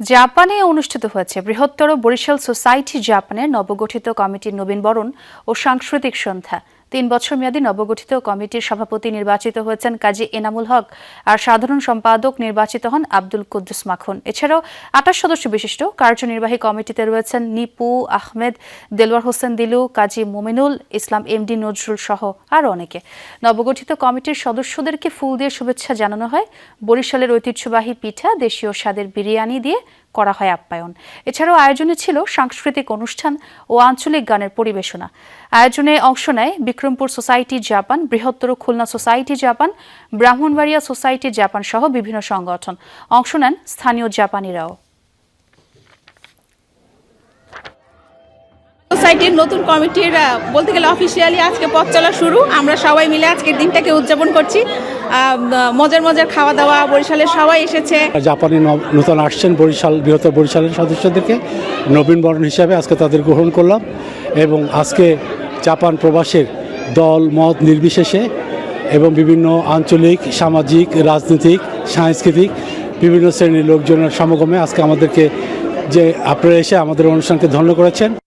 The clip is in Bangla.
জাপানে অনুষ্ঠিত হয়েছে বৃহত্তর বরিশাল সোসাইটি জাপানের নবগঠিত কমিটির নবীনবরণ ও সাংস্কৃতিক সন্ধ্যা। তিন বছর মেয়াদী নবগঠিত কমিটির সভাপতি নির্বাচিত হয়েছেন কাজী এনামুল হক আর সাধারণ সম্পাদক নির্বাচিত হন আব্দুল কুদ্দুস মাখন। এছাড়াও আঠাশ সদস্য বিশিষ্ট কার্যনির্বাহী কমিটিতে রয়েছেন নিপু, আহমেদ দেলওয়ার হোসেন, দিলু, কাজী মোমিনুল, ইসলাম এমডি, নজরুল সহ আরও অনেকে। নবগঠিত কমিটির সদস্যদেরকে ফুল দিয়ে শুভেচ্ছা জানানো হয়। বরিশালের ঐতিহ্যবাহী পিঠা, দেশীয় স্বাদের বিরিয়ানি দিয়ে করা হয় আপ্যায়ন। এছাড়াও আয়োজনে ছিল সাংস্কৃতিক অনুষ্ঠান ও আঞ্চলিক গানের পরিবেশনা। আয়োজনে অংশ নেয় বিক্রমপুর সোসাইটি জাপান, বৃহত্তর Khulna society Japan, Brahmanbaria society Japan সহ বিভিন্ন সংগঠন। অংশ নেন স্থানীয় জাপানিরাও। সোসাইটির নতুন কমিটির বলতে গেলে অফিসিয়ালি আজকে পথ চলা শুরু। আমরা সবাই মিলে আজকের দিনটাকে উদযাপন করছি। মজার মজার খাওয়া দাওয়া বরিশালের সবাই এসেছে। জাপানি নূতন আসছেন বরিশাল, বৃহত্তর বরিশালের সদস্যদেরকে নবীনবরণ হিসাবে আজকে তাদের গ্রহণ করলাম এবং আজকে জাপান প্রবাসের দল, মত নির্বিশেষে এবং বিভিন্ন আঞ্চলিক, সামাজিক, রাজনৈতিক, সাংস্কৃতিক বিভিন্ন শ্রেণির লোকজনের সমাগমে আজকে আমাদেরকে যে আপনারা এসে আমাদের অনুষ্ঠানকে ধন্য করেছেন।